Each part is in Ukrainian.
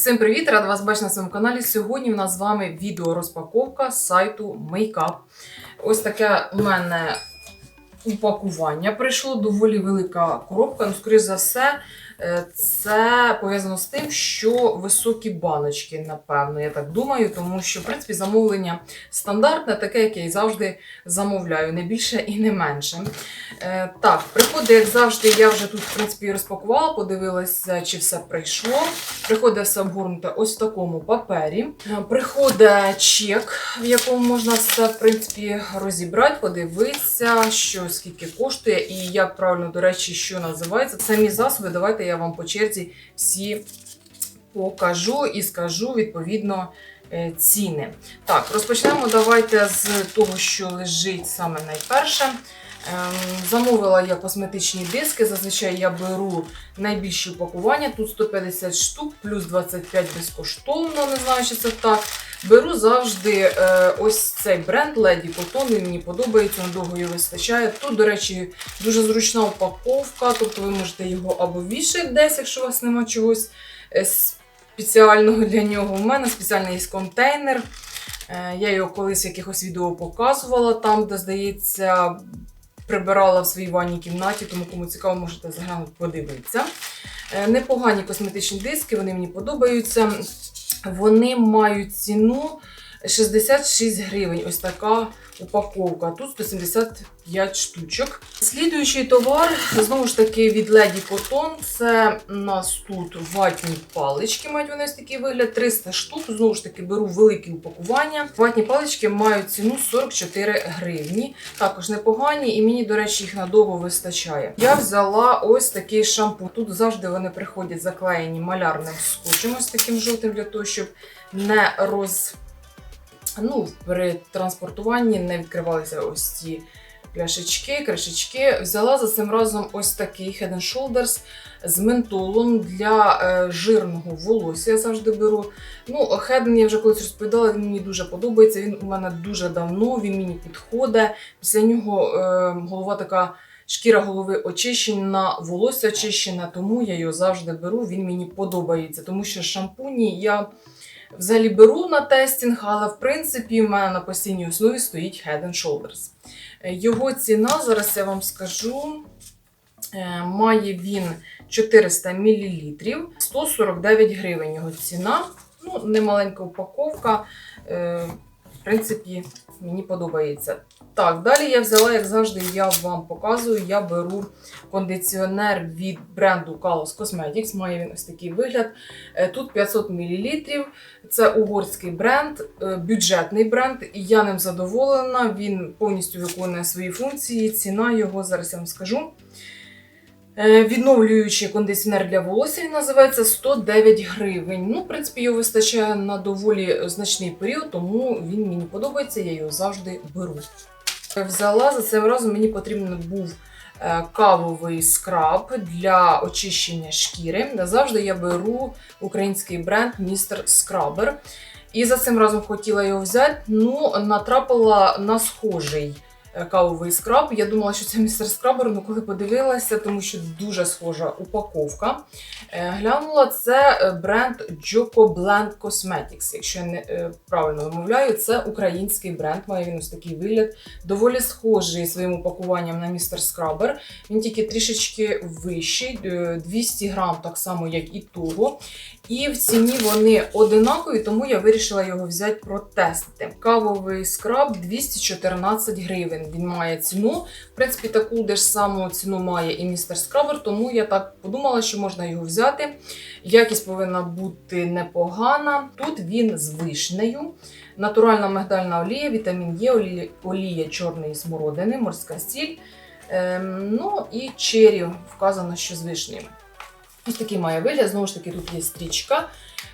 Всім привіт! Рада вас бачити на своєму каналі. Сьогодні у нас з вами відео розпаковка з сайту Makeup. Ось таке у мене упакування прийшло. Доволі велика коробка. Ну, скоріш за все, це пов'язано з тим, що високі баночки, напевно, я так думаю, тому що, в принципі, замовлення стандартне, таке, яке я завжди замовляю, не більше і не менше. Е, Так, приходить, як завжди, я вже тут, в принципі, розпакувала, подивилася, чи все прийшло. Приходить все обгорнуте ось в такому папері. Е, Приходить чек, в якому можна все, в принципі, розібрати, подивитися, що скільки коштує і як правильно, до речі, що називається. Самі засоби, давайте я вам по черзі всі покажу і скажу відповідно е, ціни. Так, розпочнемо давайте з того, що лежить саме найперше. Ем, Замовила я косметичні диски. Зазвичай я беру найбільші упакування. Тут 150 штук, плюс 25 безкоштовно, не знаю, чи це так. Беру завжди е, ось цей бренд Lady Cotton, він мені подобається, надовго його вистачає. Тут, до речі, дуже зручна упаковка, тобто ви можете його або вішати десь, якщо у вас немає чогось е, спеціального для нього. У мене спеціальний є контейнер. Е, Я його колись в якихось відео показувала, там, де, здається, прибирала в своїй ванній кімнаті, тому кому цікаво, можете заглянути, подивитися. Е, Непогані косметичні диски, вони мені подобаються. Вони мають ціну 66 гривень. Ось така упаковка. Тут 175 штучок. Слідуючий товар, знову ж таки, від Lady Cotton. Це у нас тут ватні палички, мають вони ось такий вигляд, 300 штук. Знову ж таки, беру великі упакування. Ватні палички мають ціну 44 гривні. Також непогані, і мені, до речі, їх надовго вистачає. Я взяла ось такий шампунь. Тут завжди вони приходять заклеєні малярним скотчем, ось таким жовтим, для того, щоб не роз ну, при транспортуванні не відкривалися ось ці пляшечки, кришечки. Взяла за цим разом ось такий Head and Shoulders з ментолом для е, жирного волосся. Я завжди беру. Ну, Head я вже колись розповідала, він мені дуже подобається. Він у мене дуже давно, він мені підходить. Після нього е, голова така. Шкіра голови очищена, волосся очищене, тому я його завжди беру. Він мені подобається, тому що шампуні я взагалі беру на тестінг, але в принципі в мене на постійній основі стоїть Head and Shoulders. Е, Його ціна, зараз я вам скажу, е, має він 400 мл, 149 гривень його ціна. Ну, немаленька упаковка. В принципі, мені подобається. Так, далі я взяла, як завжди, я вам показую, я беру кондиціонер від бренду Kalos Cosmetics. Має він ось такий вигляд. Е, Тут 500 мл. Це угорський бренд, е, бюджетний бренд, я ним задоволена. Він повністю виконує свої функції. Ціна його зараз я вам скажу. Е, Відновлюючий кондиціонер для волосся він називається 109 гривень. Ну, в принципі, його вистачає на доволі значний період, тому він мені подобається, я його завжди беру. Взяла за цим разом мені потрібен був е, кавовий скраб для очищення шкіри. Завжди я беру український бренд Mr. Scrubber. І за цим разом хотіла його взяти, ну натрапила на схожий е, кавовий скраб. Я думала, що це містер скрабер, але коли подивилася, тому що дуже схожа упаковка. Е, Глянула це е, бренд Joko Blend Cosmetics. Якщо я не е, правильно вимовляю, це український бренд, має він ось такий вигляд. Доволі схожий своїм упакуванням на містер скрабер. Він тільки трішечки вищий, е, 200 грам, так само, як і того. І в ціні вони одинакові, тому я вирішила його взяти протестити. Кавовий скраб 214 гривень. Він має ціну. В принципі, таку ж саму ціну має і містер скрабер, тому я так подумала, що можна його взяти. Якість повинна бути непогана. Тут він з вишнею. Натуральна мигдальна олія, вітамін Е, олія, олія чорної смородини, морська сіль. Ем, ну і чері вказано, що з вишнею. Ось такий має вигляд, знову ж таки, тут є стрічка.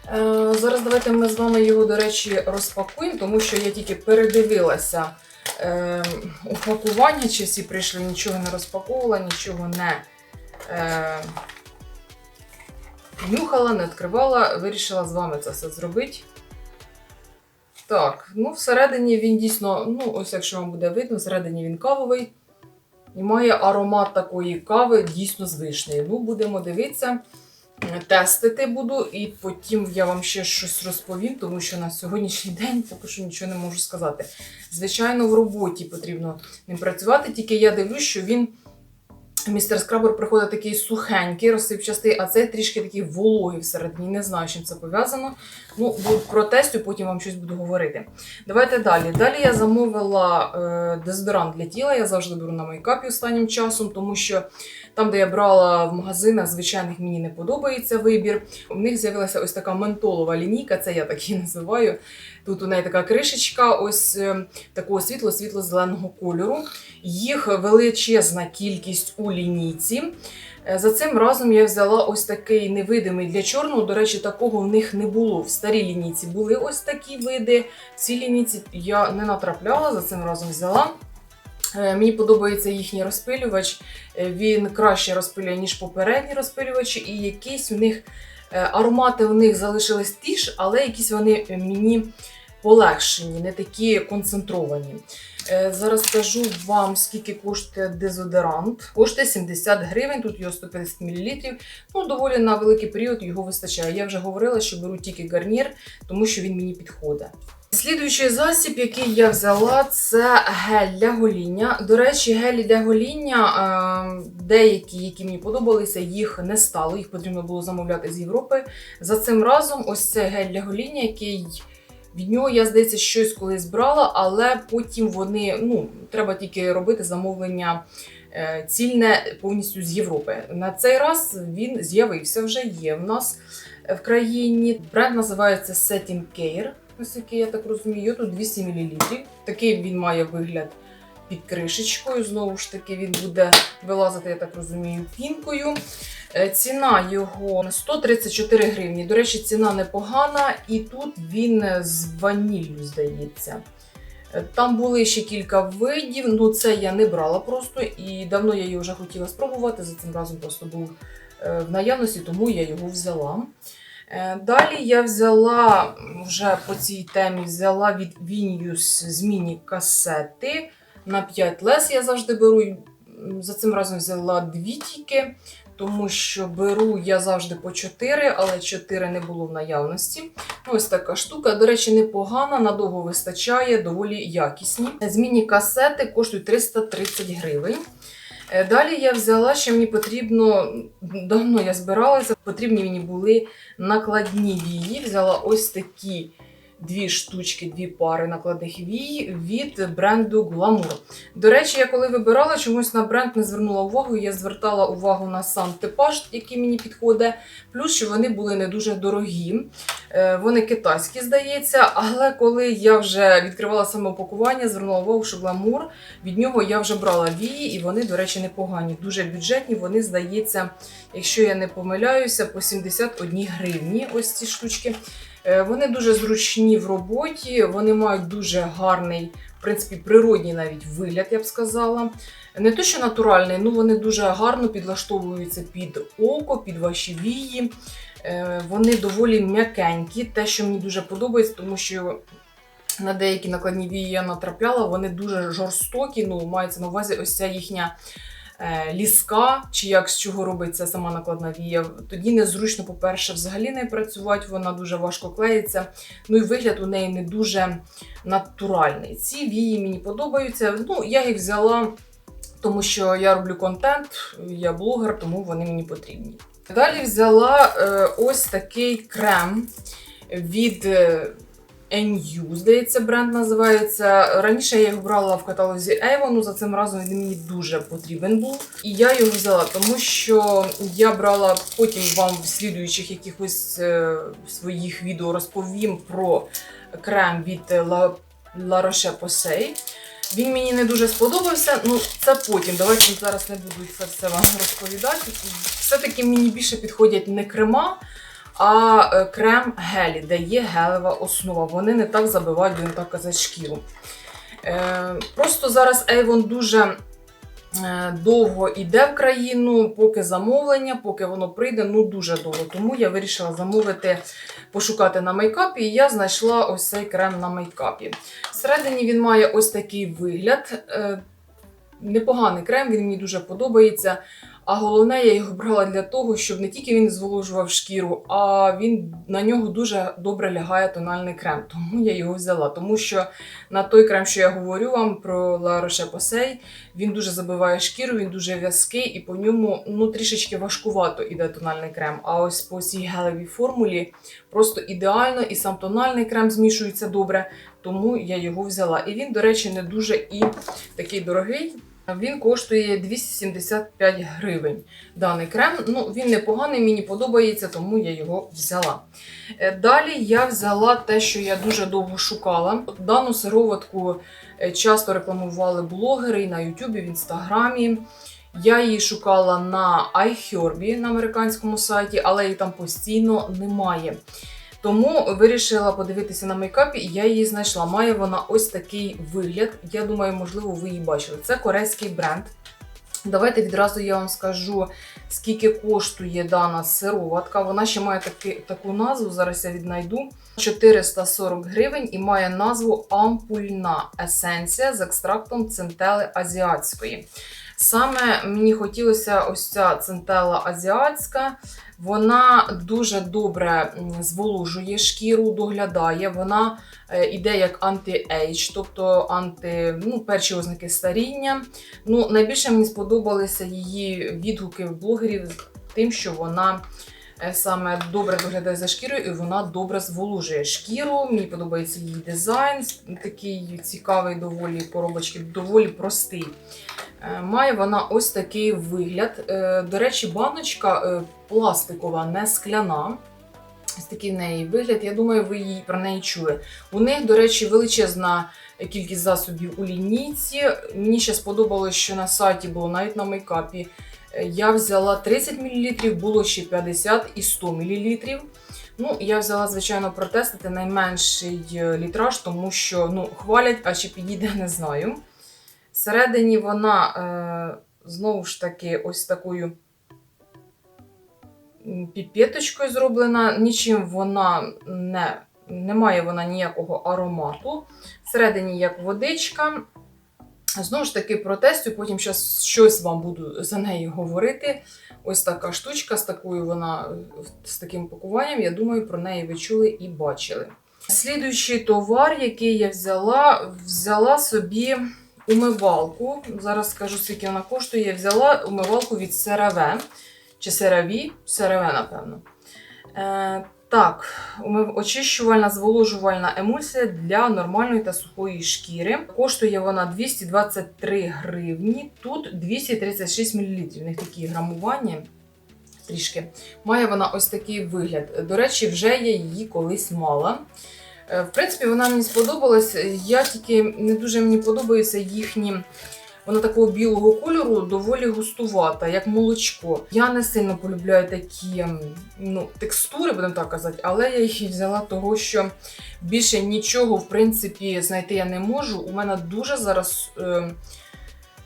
Е, зараз давайте ми з вами його, до речі, розпакуємо, тому що я тільки передивилася е, упакування, чи всі прийшли, нічого не розпаковувала, нічого не е, нюхала, не відкривала. Вирішила з вами це все зробити. Так, ну всередині він дійсно, ну, ось якщо вам буде видно, всередині він кавовий. І має аромат такої кави дійсно з вишнею. Ну, будемо дивитися. тестити буду, і потім я вам ще щось розповім, тому що на сьогоднішній день поки що нічого не можу сказати. Звичайно, в роботі потрібно ним працювати, тільки я дивлюсь, що він. Містер Скрабер приходить такий сухенький, розсипчастий, а цей трішки такий вологий всередині. Не знаю, чим це пов'язано. Ну, про тестю, потім вам щось буду говорити. Давайте далі. Далі я замовила е, дезодорант для тіла. Я завжди беру на мейкапі останнім часом, тому що там, де я брала в магазинах звичайних, мені не подобається вибір. У них з'явилася ось така ментолова лінійка, це я так її називаю. Тут у неї така кришечка, ось е, такого світло-світло-зеленого кольору. Їх величезна кількість у лінійці. Е, За цим разом я взяла ось такий невидимий для чорного. До речі, такого в них не було. В старій лінійці були ось такі види. В цій лінійці я не натрапляла, за цим разом взяла. Е, Мені подобається їхній розпилювач. Е, Він краще розпилює, ніж попередні розпилювачі, і якісь у них аромати у них залишились ті ж, але якісь вони мені полегшені, не такі концентровані. Е, Зараз скажу вам, скільки коштує дезодорант. Коштує 70 гривень, тут його 150 мл. Ну, доволі на великий період його вистачає. Я вже говорила, що беру тільки гарнір, тому що він мені підходить. Слідуючий засіб, який я взяла, це гель для гоління. До речі, гелі для гоління, е, деякі, які мені подобалися, їх не стало. Їх потрібно було замовляти з Європи. За цим разом, ось це гель для гоління, який від нього я здається щось колись брала, але потім вони ну треба тільки робити замовлення е, цільне повністю з Європи. На цей раз він з'явився вже є в нас в країні. Бренд називається Setting Care, наскільки я так розумію. Тут 200 мл. Такий він має вигляд під кришечкою. Знову ж таки, він буде вилазити, я так розумію, пінкою. Е, Ціна його 134 гривні. До речі, ціна непогана, і тут він з ваніллю, здається. Е, Там були ще кілька видів, ну це я не брала просто, і давно я її вже хотіла спробувати. За цим разом просто був е, в наявності, тому я його взяла. Далі я взяла вже по цій темі взяла від Vinius змінні касети на 5 лес. Я завжди беру. За цим разом взяла дві тільки, тому що беру я завжди по 4, але 4 не було в наявності. Ну, Ось така штука. До речі, непогана, надовго вистачає, доволі якісні. Змінні касети коштують 330 гривень. Е, Далі я взяла, що мені потрібно, давно я збиралася, потрібні мені були накладні вії. Взяла ось такі дві штучки, дві пари накладних вій від бренду Glamour. До речі, я коли вибирала, чомусь на бренд не звернула увагу. Я звертала увагу на сам типаж, який мені підходить. Плюс, що вони були не дуже дорогі. Е, Вони китайські, здається. Але коли я вже відкривала саме упакування, звернула увагу, що Glamour, від нього я вже брала вії, і вони, до речі, непогані. Дуже бюджетні. Вони, здається, якщо я не помиляюся, по 71 гривні. Ось ці штучки. Е, Вони дуже зручні в роботі, вони мають дуже гарний, в принципі, природній навіть вигляд, я б сказала. Не то, що натуральний, ну вони дуже гарно підлаштовуються під око, під ваші вії. Е, Вони доволі м'якенькі, те, що мені дуже подобається, тому що на деякі накладні вії я натрапляла, вони дуже жорстокі. Ну, мається на увазі ось ця їхня ліска, чи як з чого робиться сама накладна вія. Тоді незручно, по-перше, взагалі не працювати, вона дуже важко клеїться. Ну і вигляд у неї не дуже натуральний. Ці вії мені подобаються. Ну, я їх взяла, тому що я роблю контент, я блогер, тому вони мені потрібні. Далі взяла е, ось такий крем від е, NU, здається, бренд називається. Раніше я його брала в каталозі Avon, за цим разом він мені дуже потрібен був. І я його взяла, тому що я брала потім вам в слідуючих якихось е, своїх відео розповім про крем від La, La Roche-Posay. Він мені не дуже сподобався. Ну, це потім. Давайте зараз не буду це все вам розповідати. Все-таки мені більше підходять не крема, а е, крем гелі, де є гелева основа. Вони не так забивають, будемо так казати, шкіру. Е, просто зараз Avon дуже е, довго йде в країну, поки замовлення, поки воно прийде, ну дуже довго. Тому я вирішила замовити, пошукати на мейкапі, і я знайшла ось цей крем на мейкапі. Всередині він має ось такий вигляд. Непоганий крем, він мені дуже подобається. А головне, я його брала для того, щоб не тільки він зволожував шкіру, а він на нього дуже добре лягає тональний крем. Тому я його взяла. Тому що на той крем, що я говорю вам про La Roche-Posay, він дуже забиває шкіру, він дуже в'язкий і по ньому ну, трішечки важкувато іде тональний крем. А ось по цій гелевій формулі просто ідеально, і сам тональний крем змішується добре, тому я його взяла. І він, до речі, не дуже і такий дорогий. Він коштує 275 гривень. Даний крем. Ну, він непоганий, мені подобається, тому я його взяла. Е, Далі я взяла те, що я дуже довго шукала. Дану сироватку е, часто рекламували блогери і на Ютубі, в Інстаграмі. Я її шукала на iHerb на американському сайті, але її там постійно немає. Тому вирішила подивитися на мейкапі, і я її знайшла. Має вона ось такий вигляд. Я думаю, можливо, ви її бачили. Це корейський бренд. Давайте відразу я вам скажу, скільки коштує дана сироватка. Вона ще має таки, таку назву, зараз я віднайду. 440 гривень і має назву Ампульна есенція з екстрактом центели азіатської. Саме мені хотілося ось ця центела азіатська. Вона дуже добре зволожує шкіру, доглядає. Вона е, іде як анти-ейдж, тобто анти, ну, перші ознаки старіння. Ну, найбільше мені сподобалися її відгуки блогерів тим, що вона саме добре доглядає за шкірою і вона добре зволожує шкіру. Мені подобається її дизайн, такий цікавий, доволі коробочки, доволі простий. Е, Має вона ось такий вигляд. Е, До речі, баночка е, пластикова, не скляна. Ось такий в неї вигляд. Я думаю, ви її про неї чули. У них, до речі, величезна кількість засобів у лінійці. Мені ще сподобалось, що на сайті було навіть на мейкапі. Я взяла 30 мл, було ще 50 і 100 мл. Ну, я взяла, звичайно, протестити найменший е, літраж, тому що ну, хвалять, а чи підійде, не знаю. Всередині вона е, знову ж таки ось такою піпеточкою зроблена. Нічим вона не, не має вона ніякого аромату. Всередині як водичка. Знову ж таки, протестю, потім щас щось вам буду за нею говорити. Ось така штучка з такою вона з таким пакуванням. Я думаю, про неї ви чули і бачили. Слідуючий товар, який я взяла, взяла собі умивалку. Зараз скажу, скільки вона коштує. Я взяла умивалку від CeraVe. Чи CeraVe? CeraVe, напевно. Так, очищувальна зволожувальна емульсія для нормальної та сухої шкіри. Коштує вона 223 гривні, тут 236 мл. У них такі грамування трішки. Має вона ось такий вигляд. До речі, вже я її колись мала. Е, В принципі, вона мені сподобалась. Я тільки не дуже мені подобаються їхні. Вона такого білого кольору доволі густувата, як молочко. Я не сильно полюбляю такі ну, текстури, будемо так казати, але я їх взяла того, що більше нічого, в принципі, знайти я не можу. У мене дуже зараз е,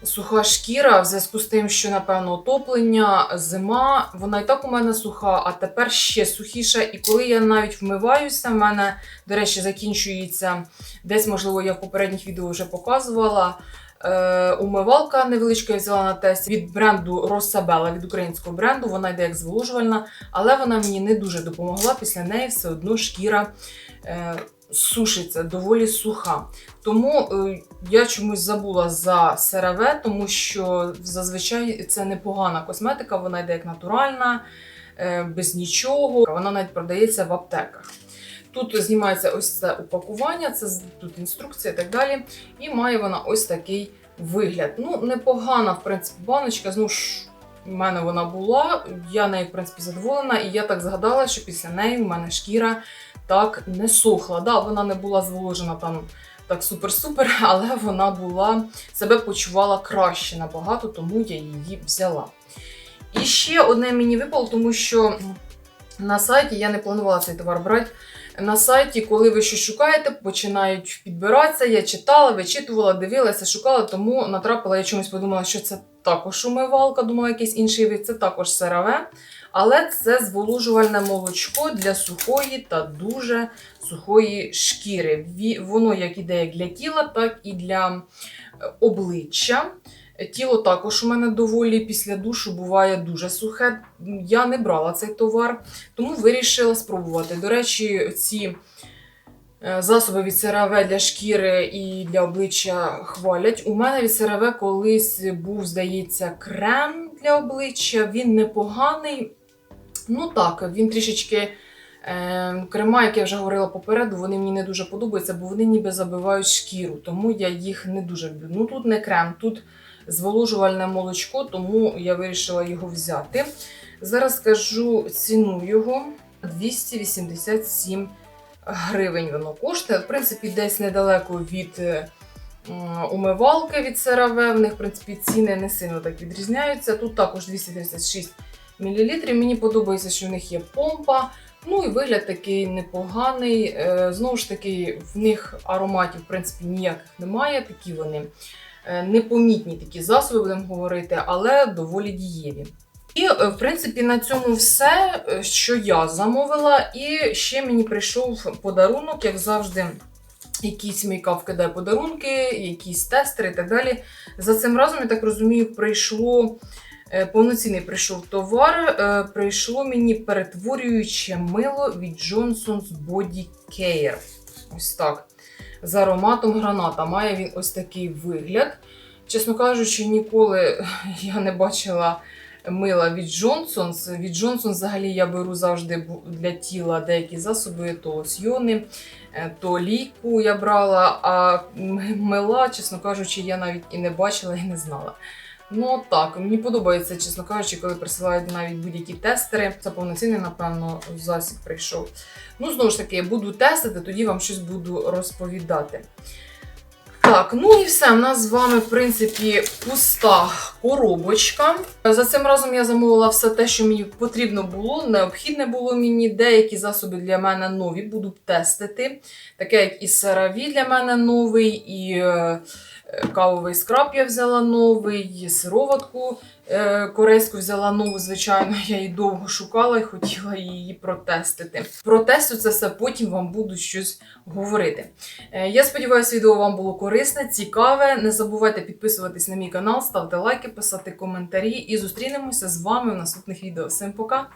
суха шкіра в зв'язку з тим, що, напевно, отоплення, зима, вона і так у мене суха, а тепер ще сухіша. І коли я навіть вмиваюся, в мене, до речі, закінчується десь, можливо, я в попередніх відео вже показувала. Е, умивалка невеличка я взяла на тест від бренду Росабела, від українського бренду. Вона йде як зволожувальна, але вона мені не дуже допомогла. Після неї все одно шкіра е, сушиться, доволі суха. Тому е, я чомусь забула за CeraVe, тому що зазвичай це непогана косметика, вона йде як натуральна, е, без нічого. Вона навіть продається в аптеках. Тут знімається ось це упакування, це тут інструкція і так далі. І має вона ось такий вигляд. Ну, непогана, в принципі, баночка. Знову ж, в мене вона була. Я нею, в принципі, задоволена, і я так згадала, що після неї в мене шкіра так не сохла. Да, вона не була зволожена там так супер-супер, але вона була себе почувала краще набагато, тому я її взяла. І ще одне мені випало, тому що на сайті я не планувала цей товар брати. На сайті, коли ви щось шукаєте, починають підбиратися. Я читала, вичитувала, дивилася, шукала, тому натрапила, я чомусь подумала, що це також умивалка, думала, якийсь інший вид, це також CeraVe. Але це зволожувальне молочко для сухої та дуже сухої шкіри. Воно як іде як для тіла, так і для е, обличчя. Тіло також у мене доволі після душу буває дуже сухе. Я не брала цей товар, тому вирішила спробувати. До речі, ці е, засоби від CeraVe для шкіри і для обличчя хвалять. У мене від CeraVe колись був, здається, крем для обличчя. Він непоганий. Ну так, він трішечки. Е, крема, як я вже говорила попереду, вони мені не дуже подобаються, бо вони ніби забивають шкіру, тому я їх не дуже люблю. Ну тут не крем, тут зволожувальне молочко, тому я вирішила його взяти. Зараз скажу ціну його 287 гривень воно коштує. В принципі, десь недалеко від е, умивалки від CeraVe. В них, в принципі, ціни не сильно так відрізняються. Тут також 236 мл. Мені подобається, що в них є помпа. Ну і вигляд такий непоганий. Е, Знову ж таки, в них ароматів, в принципі, ніяких немає. Такі вони непомітні такі засоби, будемо говорити, але доволі дієві. І, е, в принципі, на цьому все, е, що я замовила. І ще мені прийшов подарунок, як завжди. Якийсь мейкап вкидає подарунки, якісь тестери і так далі. За цим разом, я так розумію, прийшло е, повноцінний прийшов товар. е, Прийшло мені перетворююче мило від Johnson's Body Care. Ось так. З ароматом граната. Має він ось такий вигляд. Чесно кажучи, ніколи я не бачила мила від Johnson's. Від Johnson's взагалі я беру завжди для тіла деякі засоби, то лосьйони, е, то ліку я брала, а мила, чесно кажучи, я навіть і не бачила, і не знала. Ну так, мені подобається, чесно кажучи, коли присилають навіть будь-які тестери. Це повноцінний, напевно, засіб прийшов. Ну, знову ж таки, буду тестити, тоді вам щось буду розповідати. Так, ну і все. У нас з вами, в принципі, пуста коробочка. За цим разом я замовила все те, що мені потрібно було, необхідне було мені. Деякі засоби для мене нові, буду тестити. Таке, як і CeraVe для мене новий, і е, кавовий скраб я взяла новий, сироватку е, корейську взяла нову, звичайно, я її довго шукала і хотіла її протестити. Протестю це все потім вам буду щось говорити. Е, Я сподіваюся, відео вам було корисне, цікаве. Не забувайте підписуватись на мій канал, ставте лайки, писати коментарі і зустрінемося з вами в наступних відео. Всім пока!